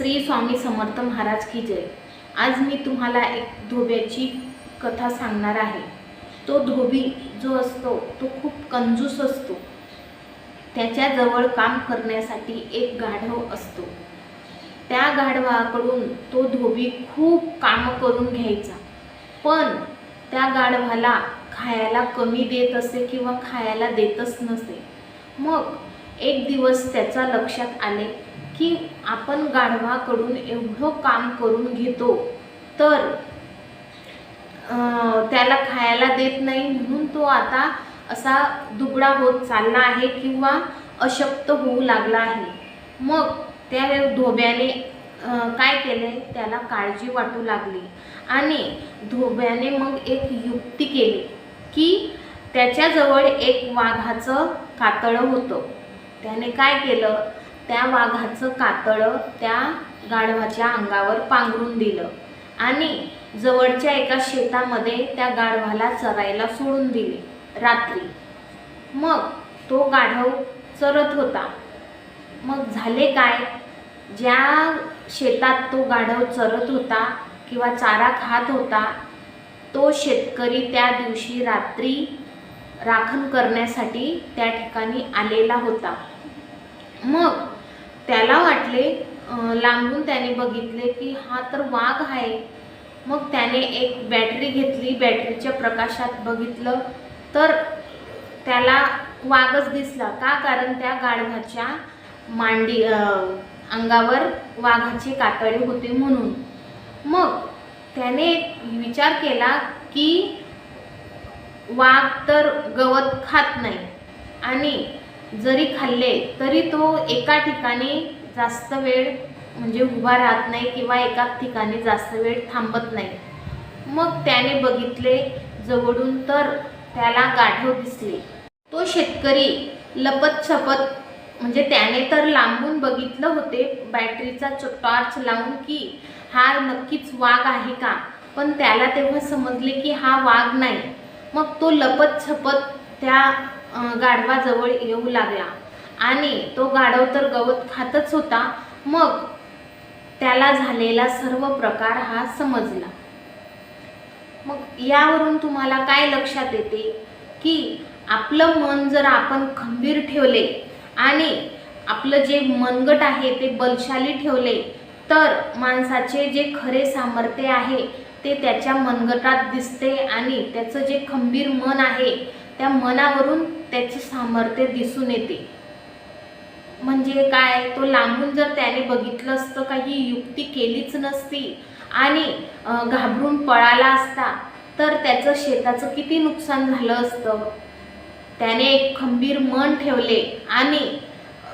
श्री स्वामी समर्थ महाराज की जय. आज मी तुम्हाला एक धोब्याची कथा सांगणार आहे. तो धोबी जो असतो तो खूप कंजूस असतो. त्याच्याजवळ काम करण्यासाठी एक गाढव असतो. त्या गाढवाकडून तो धोबी खूप कामं करून घ्यायचा. पण त्या गाढवाला खायला कमी देत असे किंवा खायला देतच नसे. मग एक दिवस त्याच्या लक्षात आले की आपण गाढवाकडून एवढं काम करून घेतो तर त्याला खायला देत नाही. म्हणून तो आता असा दुबळा होत चालला आहे किंवा अशक्त होऊ लागला आहे. मग त्या धोब्याने काय केले त्याला काळजी वाटू लागली. आणि धोब्याने मग एक युक्ती केली की त्याच्याजवळ एक वाघाचं कातळं होतं. त्याने काय केलं? त्या वाघाचं कातळं त्या गाढवाच्या अंगावर पांघरून दिलं आणि जवळच्या एका शेतामध्ये त्या गाढवाला चरायला सोडून दिले रात्री. मग तो गाढव चरत होता. मग झाले काय? ज्या शेतात तो गाढव चरत होता किंवा चारा खात होता तो शेतकरी त्या दिवशी रात्री राखण करण्यासाठी त्या ठिकाणी आलेला होता. मग त्याला वाटले लांबून त्याने बघितले की हा तर वाघ आहे. मग त्याने एक बॅटरी घेतली बॅटरीच्या प्रकाशात बघितलं तर त्याला वाघच दिसला. का? कारण त्या गाढवाच्या मांडी अंगावर वाघाचे कातडे होते म्हणून. मग त्याने एक विचार केला की वाघ तर गवत खात नाही. आणि जरी खाल्ले तरी तो एका ठिकाणी जास्त वेळ म्हणजे उभा राहत नाही किंवा एकाच ठिकाणी जास्त वेळ थांबत नाही. मग त्याने बघितले जवळून तर त्याला गाठव दिसले. तो शेतकरी लपत छपत म्हणजे त्याने तर लांबून बघितलं होते बॅटरीचा टॉर्च लावून की हा नक्कीच वाघ आहे का? पण त्याला तेव्हा समजले की हा वाघ नाही. मग तो लपत छपत त्या गाढवाजवळ येऊ लागला. आणि तो गाढव तर गवत खातच होता. मग त्याला झालेला सर्व प्रकार हा समजला. मग यावरून तुम्हाला काय लक्षात येते? की आपलं मन जर आपण खंबीर ठेवले आणि आपलं जे मनगट आहे ते बलशाली ठेवले तर माणसाचे जे खरे सामर्थ्य आहे ते त्याच्या मनगटात दिसते आणि त्याचं जे खंबीर मन आहे त्या मनावरून त्याचे सामर्थ्य दिसून येते. म्हणजे काय? तो लांबून जर त्याने बघितलं असतं काही युक्ती केलीच नसती आणि घाबरून पळाला असता तर त्याचं शेताचं किती नुकसान झालं असतं? त्याने एक खंबीर मन ठेवले आणि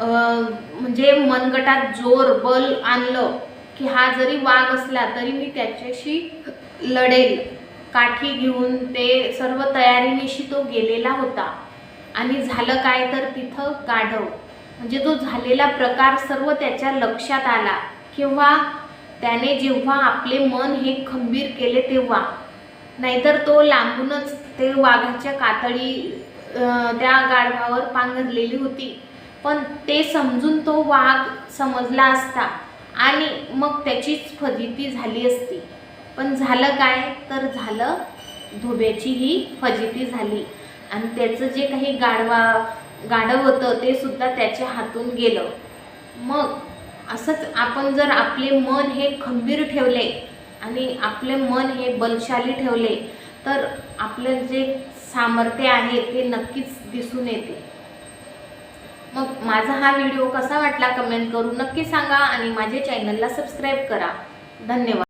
म्हणजे मनगटात जोर बल आणलं की हा जरी वाघ असला तरी मी त्याच्याशी लढेल. काठी घेऊन ते सर्व तयारीनिशी तो गेलेला होता. आणि झालं काय तर तिथं गाढव. म्हणजे तो झालेला प्रकार सर्व त्याच्या लक्षात आला. किंवा त्याने जेव्हा आपले मन हे खंबीर केले तेव्हा. नाहीतर तो लांबूनच ते वाघाच्या कातळी त्या गाढवावर पांघरलेली होती. पण ते समजून तो वाघ समजला असता. आणि मग त्याचीच फजिती झाली असती. पण झालं काय? तर झालं धोब्याची ही फजिती झाली. आणि त्याचं जे काही गाढवा गाढव होतं ते सुद्धा त्याच्या हातून गेलं. मग असंच आपण जर आपले मन हे खंबीर ठेवले आणि आपले मन हे बलशाली ठेवले तर आपलं जे सामर्थ्य आहे ते नक्कीच दिसून येते. मग माझा हा व्हिडिओ कसा वाटला कमेंट करून नक्की सांगा आणि माझ्या चॅनलला सबस्क्राईब करा. धन्यवाद.